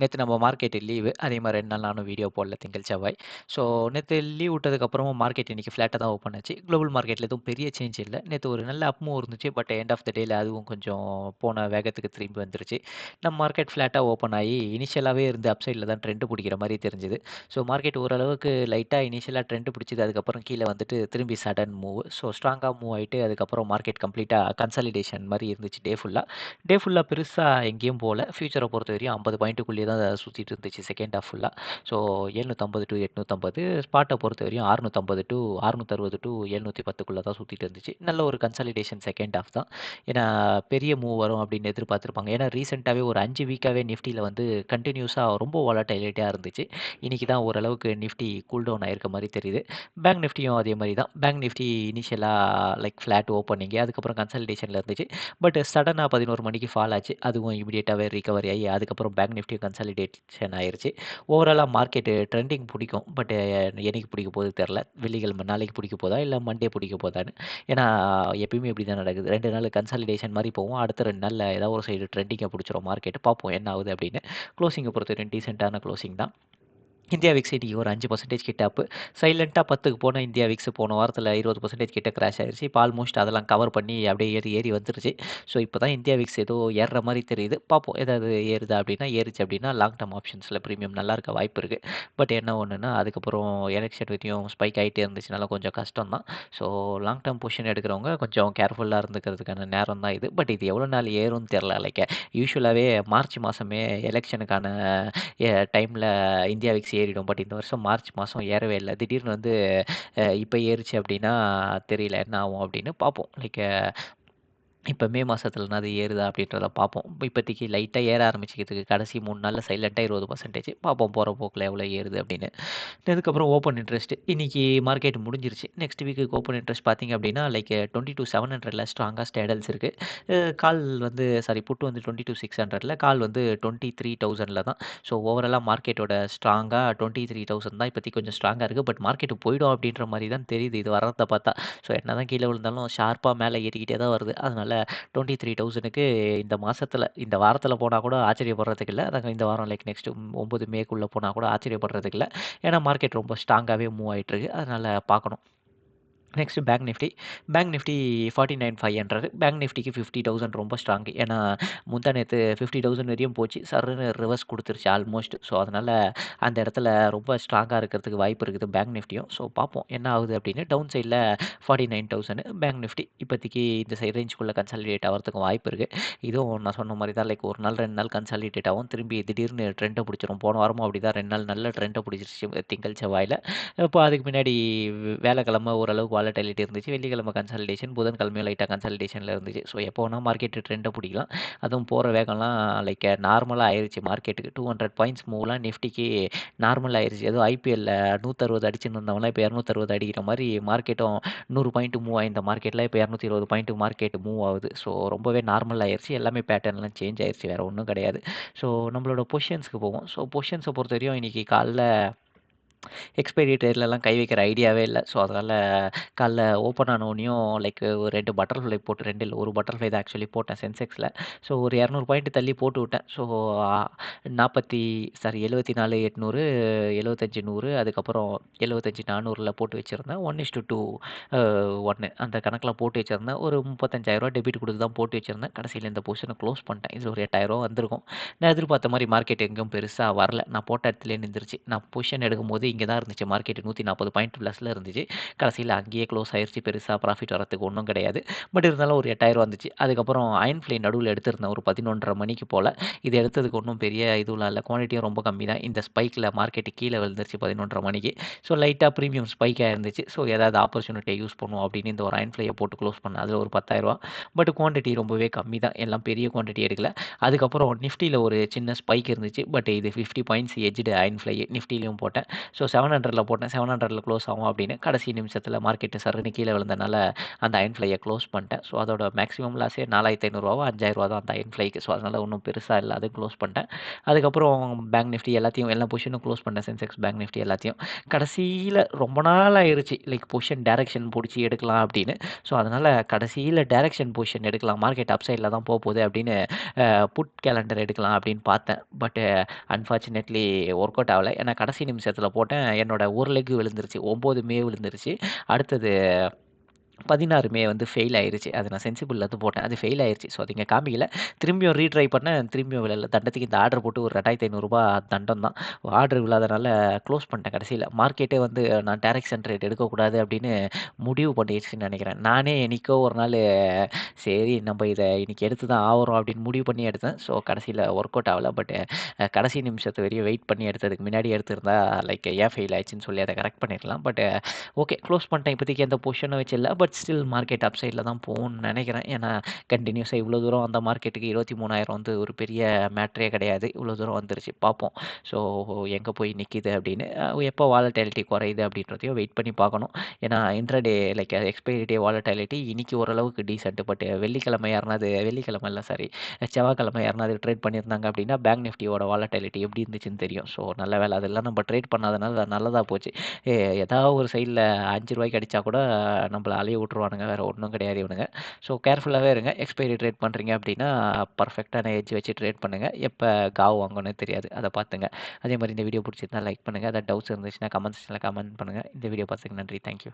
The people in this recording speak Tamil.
நேற்று நம்ம மார்க்கெட்டு லீவு. அதே மாதிரி ரெண்டு நாள் நானும் வீடியோ போடல திங்கள், செவ்வாய். ஸோ நேற்று லீவ் விட்டதுக்கப்புறமும் மார்க்கெட் இன்னைக்கு ஃப்ளாட்டா தான் ஓப்பன் ஆச்சு. குளோபல் மார்க்கெட்டில் எதுவும் பெரிய சேஞ்ச் இல்லை நேற்று ஒரு நல்ல அப் மூவ் இருந்துச்சு. பட் எண்ட் ஆஃப் த டேல அதுவும் கொஞ்சம் போன வேகத்துக்கு திரும்பி வந்துருச்சு. நம்ம மார்க்கெட் ஃப்ளாட்டாக ஓப்பன் ஆகி இனிஷியலாகவே இருந்த அப் தான் ட்ரெண்ட் பிடிக்கிற மாதிரி தெரிஞ்சுது ஸோ மார்க்கெட் ஓரளவுக்கு லைட்டாக இனிஷியலாக ட்ரெண்ட் பிடிச்சது அதுக்கப்புறம் கீழே வந்துட்டு திரும்பி சடன் மூவ். ஸோ ஸ்ட்ராங்காக மூவ் ஆகிட்டு அதுக்கப்புறம் மார்க்கெட் கம்ப்ளீட்டாக கன்சாலிடேஷன் மாதிரி இருந்துச்சு டே ஃபுல்லாக டே ஃபுல்லாக பெருசாக எங்கேயும் போகல ஃபியூச்சரை பொறுத்த வரையும் ஐம்பது பாயிண்ட்டுக்குள்ளேயே தான் சுற்றிட்டு இருந்துச்சு செகண்ட் ஹாஃப் ஃபுல்லாக ஸோ எழுநூற்றம்பது டு எட்நூற்றம்பது ஸ்பாட்டை பொறுத்த வரையும் அறுநூற்றம்பது டு அறுநூற்றறுபது டு எழுநூற்றி பத்துக்குள்ளே தான் சுற்றிட்டு இருந்துச்சு. நல்ல ஒரு கன்சாலிடேஷன் செகண்ட் ஹாஃப் தான். ஏன்னா பெரிய மூவ் வரும் அப்படின்னு எதிர்பார்த்துருப்பாங்க ஏன்னா ரீசெண்டாகவே ஒரு அஞ்சு வீக்காகவே நிஃப்டியில் வந்து கண்டினியூஸாக ரொம்ப வாலடைலிட்டியா இருந்துச்சு. இன்றைக்கி தான் ஓரளவுக்கு நிஃப்டி கூல் டவுன் ஆயிருக்க மாதிரி தெரியுது. பேங்க் நிஃப்டியும் அதே மாதிரி தான். பேங்க் நிஃப்டி இனிஷியலாக லைக் ஃப்ளாட் ஓப்பனிங் அதுக்கப்புறம் கன்சல்டேஷனில் இருந்துச்சு. பட் சடனாக பதினோரு மணிக்கு ஃபால் ஆச்சு. அதுவும் இமீடியட்டாகவே ரிகவரி ஆகி அதுக்கப்புறம் பேங்க் நிஃப்டியும் கன்சாலிடேஷன் ஆயிடுச்சு ஓவராலாக மார்க்கெட்டு ட்ரெண்டிங் பிடிக்கும் பட் என்னைக்கு பிடிக்க போகுது தெரில வெள்ளிக்கிழமை நாளைக்கு பிடிக்க போதா? இல்லை மண்டே பிடிக்க போதான்னு. ஏன்னா எப்பயுமே இப்படி தான் நடக்குது. ரெண்டு நாள் கன்சாலிடேஷன் மாதிரி போவோம் அடுத்த ரெண்டு நாளில் ஏதாவது ஒரு சைடு ட்ரெண்டிங்காக பிடிச்சிரும் மார்க்கெட். பார்ப்போம் என்ன ஆகுது அப்படின்னு. க்ளோசிங்கை பொறுத்த வரைக்கும் டீசெண்டான க்ளோசிங் தான். இந்தியா விக்ஸ் இன்றைக்கி ஒரு அஞ்சு பர்சன்டேஜ் கிட்ட அப். பத்துக்கு 10க்கு போன இந்தியா விக்ஸ் போன வாரத்தில் இருபது பர்சன்டேஜ் கிட்ட கிராஷ் ஆயிடுச்சு இப்போ ஆல்மோஸ்ட் அதெல்லாம் கவர் பண்ணி அப்படியே ஏறி ஏறி வந்துருச்சு. ஸோ இப்போ தான் இந்தியா விக்ஸ் ஏதோ ஏறுற மாதிரி தெரியுது. பார்ப்போம். ஏதாவது ஏறுதா அப்படின்னா ஏறுச்சு அப்படின்னா லாங் டேர்ம் ஆப்ஷன்ஸில் ப்ரீமியம் நல்லா இருக்க வாய்ப்பு இருக்குது பட் என்ன ஒன்றுன்னா அதுக்கப்புறம் எலெக்ஷன் வரையும் ஸ்பைக் ஆகிட்டே இருந்துச்சுனால கொஞ்சம் கஷ்டம் தான். ஸோ லாங் டேர்ம் பொசிஷன் எடுக்கிறவங்க கொஞ்சம் கேர்ஃபுல்லாக இருந்துக்கிறதுக்கான நேரம் தான் இது. பட் இது எவ்வளோ நாள் ஏறும்னு தெரில லைக் யூஸ்வலாகவே மார்ச் மாதமே எலெக்ஷனுக்கான டைமில் இந்தியா விக்ஸ் ஏறிடும். பட் இந்த வருஷம் மார்ச் மாதம் ஏறவே இல்லை திடீர்னு வந்து இப்போ ஏறிச்சு ஏறுச்சு அப்படின்னா தெரியல என்ன ஆகும் அப்படின்னு பார்ப்போம். லைக் இப்போ மே மாசத்துலனாவது ஏறுதா அப்படின்றத பார்ப்போம். இப்போதைக்கு லைட்டாக ஏற ஆரம்பிச்சிக்கிறதுக்கு கடைசி மூணு நாளில் சைலண்ட்டாக இருபது பர்சன்டேஜ் பார்ப்போம் போகிற போக்கில் எவ்வளோ ஏறுது அப்படின்னு. அதுக்கப்புறம் ஓப்பன் இன்ட்ரெஸ்ட் இன்றைக்கி மார்க்கெட் முடிஞ்சிருச்சு. நெக்ஸ்ட் வீக்கு ஓப்பன் இன்ட்ரெஸ்ட் பார்த்தீங்க அப்படின்னா லைக் டுவெண்ட்டி டூ செவன் ஹண்ட்ரடில் ஸ்ட்ராங்காக ஸ்டேடல்ஸ் இருக்குது கால் வந்து சாரி புட்டு வந்து 22,600ல கால் வந்து 23,000ல தான். ஸோ ஓவராலாக மார்க்கெட்டோட ஸ்ட்ராங்காக டுவெண்ட்டி த்ரீ தௌசண்ட் தான் இப்போதைக்கு கொஞ்சம் ஸ்ட்ராங்காக இருக்குது பட் மார்க்கெட் போயிடும் அப்படின்ற மாதிரி தான் தெரியுது இது வர்றத பார்த்தா. ஸோ என்ன தான் கீழே விழுந்தாலும் ஷார்ப்பாக மேலே ஏறிக்கிட்டே தான் வருது. அதனால 23,000க்கு இந்த மாதத்தில் இந்த வாரத்தில் போனால் கூட ஆச்சரியப்படுறதுக்கு இல்லை. அதாங்க இந்த வாரம் லைக் நெக்ஸ்ட் ஒம்பது மேக்குள்ளே போனால் கூட ஆச்சரியப்படுறதுக்கு இல்லை. ஏன்னா மார்க்கெட் ரொம்ப ஸ்ட்ராங்காகவே மூவ் ஆகிட்டுருக்கு அதனால் பார்க்கணும். Next bank Nifty. Bank Nifty 49,500 bank நிஃப்டிக்கு 50,000 ரொம்ப ஸ்ட்ராங். ஏன்னா முந்தா நேத்து 50,000 வரையும் போச்சு. சர்னு ரிவர்ஸ் கொடுத்துருச்சு ஆல்மோஸ்ட். ஸோ அதனால அந்த இடத்துல ரொம்ப ஸ்ட்ராங்காக இருக்கிறதுக்கு வாய்ப்பு இருக்குது பேங்க் நிஃப்டியும். ஸோ பார்ப்போம் என்ன ஆகுது அப்படின்னு. டவுன் சைடில் forty nine thousand bank Nifty இப்போதைக்கு இந்த சைட் ரேஞ்சுக்குள்ளே கன்சாலிடேட் ஆகிறதுக்கும் வாய்ப்பு இருக்குது இதுவும் நான் சொன்ன மாதிரி தான் லைக் ஒரு நாள் ரெண்டு நாள் கன்சாலிடேட் ஆகும். திரும்பி திடீர்னு ட்ரெண்டை பிடிச்சிரும் போன வாரமும் அப்படி தான் ரெண்டு நாள் நல்ல ட்ரெண்டை பிடிச்சிருச்சு திங்கள், செவ்வாயில் இப்போ அதுக்கு பின்னாடி வேலைக்கிழமை ஓரளவுக்கு வாலடைலிட்டி இருந்துச்சு. வெள்ளிக்கிழமை கன்சல்டேஷன் புதன்கிழமையும் லைட்டாக கன்சல்டேஷனில் இருந்துச்சு. ஸோ எப்போ வேணால் மார்க்கெட் ட்ரெண்டை புடிக்கலாம். அதுவும் போகிற வேகம்லாம் லைக் நார்மலாக ஆயிடுச்சு மார்க்கெட்டுக்கு. 200 பாயிண்ட்ஸ் மூவ்லாம் நிஃப்டிக்கு நார்மல் ஆயிடுச்சு அதுவும் ஐபிஎல்ல 160 அடிச்சுன்னு இருந்தவங்களாம் இப்போ இரநூத்தறுபது அடிக்கிற மாதிரி மார்க்கெட்டும் நூறு பாயிண்ட் மூவ் ஆயிருந்த மார்க்கெட்லாம் இப்ப 220 பாயிண்ட் மார்க்கெட் மூவ் ஆகுது. ஸோ ரொம்பவே நார்மல் ஆயிடுச்சு எல்லாமே பேட்டர்ன்லாம் சேஞ்ச் ஆயிடுச்சு வேறு ஒன்றும் கிடையாது. ஸோ நம்மளோட பொசிஷன்ஸ்க்கு போவோம். ஸோ பொஷின்ஸை பொறுத்த வரையும் இன்னைக்கு காலைல எக்ஸ்பைரி டேட்லலாம் கை வைக்கிற ஐடியாவே இல்ல. ஸோ அதனால காலைல ஓப்பன் ஆனோனயும் லைக் ஒரு 2 பட்டர்ஃப்ளை போட்டு 2 இல்ல 1 பட்டர்ஃப்ளை தான் ஆக்சுவலி போட்டேன் சென்செக்ஸ்ல. ஸோ ஒரு 200 பாயிண்ட் தள்ளி போட்டு விட்டேன். ஸோ 40 சாரி 74,800 75,100 அதுக்கப்புறம் 75,400ல போட்டு வச்சிருந்தேன். 1:2 அ 1 அந்த கணக்குல போட்டு வச்சிருந்தேன். ஒரு ரூ. 35,000 டெபிட் குடுத்து தான் போட்டு வச்சிருந்தேன். கடைசியில் இந்த பொசிஷன க்ளோஸ் பண்ணிட்டேன். இது ஒரு ரூ. 8,000 வந்திருக்கும். நான் எதிர்பார்த்த மாரி மார்க்கெட் எங்கேயும் பெருசா வரல. நான் போட்ட இடத்துலயே நின்றுச்சு. நான் பொசிஷன் எடுக்கும்போது இங்கே தான் இருந்துச்சு மார்க்கெட் 140 பாயிண்ட் ப்ளஸில் இருந்துச்சு. கடைசியில் அங்கேயே க்ளோஸ் ஆயிடுச்சு பெருசாக ப்ராஃபிட் வரத்துக்கு ஒன்றும் கிடையாது. பட் இருந்தாலும் ஒரு 8,000 வந்துச்சு. அதுக்கப்புறம் அயர்ன் ஃப்ளை நடுவில் எடுத்திருந்தேன் ஒரு 11:30 மணிக்கு போல் இது எடுத்ததுக்கு ஒன்றும் பெரிய இதுவும் இல்லை குவான்டிட்டியும் ரொம்ப கம்மி தான். இந்த ஸ்பைக்கில் மார்க்கெட் கீழே விழுந்துருச்சு 11:30 மணிக்கு. ஸோ லைட்டாக ப்ரீமியம் ஸ்பைக்காக இருந்துச்சு ஸோ ஏதாவது ஆப்பர்ச்சுனிட்டியை யூஸ் பண்ணுவோம் அப்படின்னு இந்த ஒரு அயன் ஃப்ளையை போட்டு க்ளோஸ் பண்ணேன். அதுல ஒரு ரூ. 10,000 பட் குவான்டிட்டி ரொம்பவே கம்மி தான். எல்லாம் பெரிய குவான்டிட்டி எடுக்கல. அதுக்கப்புறம் நிஃப்டியில் ஒரு சின்ன ஸ்பைக் இருந்துச்சு. பட் இது 50 பாயிண்ட்ஸ் எஜ்டு அயர்ன் ஃப்ளை நிஃப்டிலையும் போட்டேன். ஸோ செவன் ஹண்ட்ரடில் போட்டேன். செவன் ஹண்ட்ரடில் க்ளோஸ் ஆகும் அப்படின்னு கடைசி நிமிஷத்தில் மார்க்கெட்டு சருன்னு கீழே விழுந்தனால அந்த அயன் ஃப்ளையை க்ளோஸ் பண்ணிட்டேன். ஸோ அதோட மேக்ஸிமம் லாஸே நாலாயிரத்தி ஐநூறுரூவா அஞ்சாயிரரூவா தான் அந்த அயன் ஃப்ளைக்கு ஸோ அதனால் ஒன்றும் பெருசாக இல்லை. அது க்ளோஸ் பண்ணிட்டேன். அதுக்கப்புறம் பேங்க் நிஃப்டி எல்லாத்தையும் எல்லா பொசிஷனும் க்ளோஸ் பண்ணேன் சென்செக்ஸ் பேங்க் நிஃப்டி எல்லாத்தையும். கடைசியில் ரொம்ப நாள் ஆயிடுச்சு லைக் பொசிஷன் டேரெக்ஷன் பிடிச்சி எடுக்கலாம் அப்படின்னு. ஸோ அதனால் கடைசியில் டேரெக்ஷன் பொசிஷன் எடுக்கலாம். மார்க்கெட் அப் சைடில் தான் போக போகுது அப்படின்னு புட் கேலண்டர் எடுக்கலாம் அப்படின்னு பார்த்தேன். பட் அன்ஃபார்ச்சுனேட்லி ஒர்க் அவுட் ஆகலை. ஏன்னா கடைசி நிமிஷத்தில் போட்டேன். என்னோட ஒரு லெக் விழுந்துருச்சு. ஒம்பது மே விழுந்துருச்சு. அடுத்தது பதினாறுமே வந்து ஃபெயில் ஆயிருச்சு. அது நான் சென்சிபிளில் வந்து போட்டேன். அது ஃபெயில் ஆயிருச்சு. ஸோ அது இங்கே காமிக்கல. திரும்பியும் ரீட்ரை பண்ணேன். திரும்பியும் விழல தண்டத்துக்கு இந்த ஆர்டர் போட்டு ஒரு ரெண்டாயிரத்தி ஐநூறுரூபா தண்டம் தான். ஆர்டர் விழாதனால க்ளோஸ் பண்ணிட்டேன் கடைசியில். மார்க்கெட்டே வந்து நான் டேரக்ஷன் ரேட் எடுக்கக்கூடாது அப்படின்னு முடிவு பண்ணிடுச்சுன்னு நினைக்கிறேன். நானே என்னைக்கோ ஒரு நாள் சரி நம்ம இதை இன்னைக்கு எடுத்து தான் ஆகிறோம் அப்படின்னு முடிவு பண்ணி எடுத்தேன். ஸோ கடைசியில் ஒர்க் அவுட் ஆகலை. பட் கடைசி நிமிஷத்து வரையும் வெயிட் பண்ணி எடுத்ததுக்கு முன்னாடி எடுத்திருந்தா லைக் ஏன் ஃபெயில் ஆயிடுச்சுன்னு சொல்லி அதை கரெக்ட் பண்ணிடலாம். பட் ஓகே க்ளோஸ் பண்ணிட்டேன். இப்போதைக்கு எந்த பொசிஷனும் வச்சு இல்லை. பட் ஸ்டில் மார்க்கெட் அப் சைடில் தான் போகும்னு நினைக்கிறேன். ஏன்னா கண்டினியூஸாக இவ்வளோ தூரம் அந்த மார்க்கெட்டுக்கு இருபத்தி மூணாயிரம் வந்து ஒரு பெரிய மேட்ரே கிடையாது. இவ்வளோ தூரம் வந்துருச்சு. பார்ப்போம். ஸோ எங்கே போய் நிற்கிது அப்படின்னு எப்போ வாலட்டாலிட்டி குறையுது அப்படின்றதையும் வெயிட் பண்ணி பார்க்கணும். ஏன்னா intraday like expiry day volatility இன்னைக்கு ஓரளவுக்கு டீசென்ட் பட் வெள்ளிக்கிழமை யாருனாது வெள்ளிக்கிழமை இல்லை சாரி செவ்வாய்க்கிழமை யாருனாது ட்ரேட் பண்ணியிருந்தாங்க அப்படின்னா பேங்க் நிஃப்டியோட வாலட்டாலிட்டி எப்படி இருந்துச்சுன்னு தெரியும். ஸோ நல்ல வேலை அதெல்லாம் நம்ம ட்ரேட் பண்ணாதனால நல்லதாக போச்சு. ஏதாவது ஒரு சைடில் அஞ்சு ரூபாய்க்கு அடித்தா கூட நம்மளை அலைய விட்ருவானுங்க வேறு ஒன்றும் கிடையாது இவனுங்க. ஸோ கேர்ஃபுல்லாகவே இருங்க. எக்ஸ்பைரி ட்ரேட் பண்ணுறீங்க அப்படின்னா பர்ஃபெக்டான எட்ஜ் வச்சு ட்ரேட் பண்ணுங்கள் எப்போ காவு வாங்கணும்னு தெரியாது. அதை பார்த்துங்க. அதே மாதிரி இந்த வீடியோ பிடிச்சிருந்தா லைக் பண்ணுங்கள் அதை டவுட்ஸ் இருந்துச்சுன்னா கமெண்ட் செக்ஷனில் கமெண்ட் பண்ணுங்கள் இந்த வீடியோ பார்த்துக்கு நன்றி. தேங்க்யூ